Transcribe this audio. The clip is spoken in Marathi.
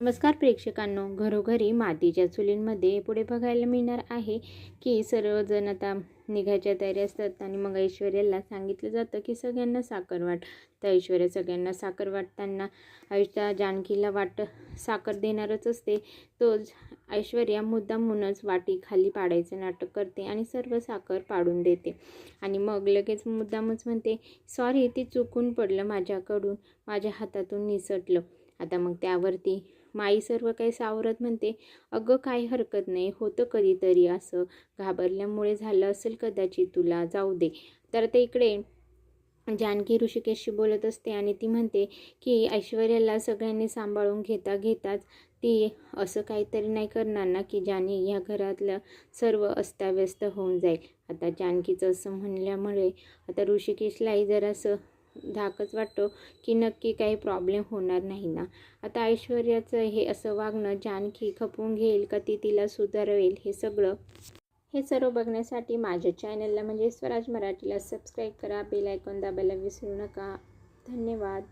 नमस्कार प्रेक्षकांनो घरोघरी मातीच्या चुलींमध्ये पुढे बघायला मिळणार आहे की सर्वजण आता निघायच्या तयारी असतात आणि मग ऐश्वर्याला सांगितलं जातं की सगळ्यांना साखर वाट. तर ऐश्वर्या सगळ्यांना साखर वाटताना आयुष्या जानकीला वाट साखर देणारच असते. तो ऐश्वर्या मुद्दामूनच वाटी खाली पाडायचं नाटक करते आणि सर्व साखर पाडून देते. आणि मग लगेच मुद्दामच म्हणते सॉरी ती चुकून पडलं माझ्याकडून. माझ्या हातातून निसटलं. आता मग त्यावरती माई सर्व काही सावरत म्हणते अगं काही हरकत नाही होतं कधीतरी असं. घाबरल्यामुळे झालं असेल कदाचित तुला जाऊ दे. तर ते इकडे जानकी ऋषिकेशशी बोलत असते आणि ती म्हणते की ऐश्वर्याला सगळ्यांनी सांभाळून घेता घेताच ती असं काहीतरी नाही करणार ना की ज्याने ह्या घरातलं सर्व अस्ताव्यस्त होऊन जाईल. आता जानकीचं असं म्हणल्यामुळे आता ऋषिकेशलाही जरासं धाकच वाटतो की नक्की काही प्रॉब्लेम होणार नाही ना. आता ऐश्वर्याचं हे असं वागणं जानकी खपवून घेईल का ती तिला सुधारवेल हे सगळं? हे सर्व बघण्यासाठी माझ्या चॅनलला म्हणजे स्वराज मराठीला सबस्क्राईब करा बेल आयकॉन दाबायला विसरू नका. धन्यवाद.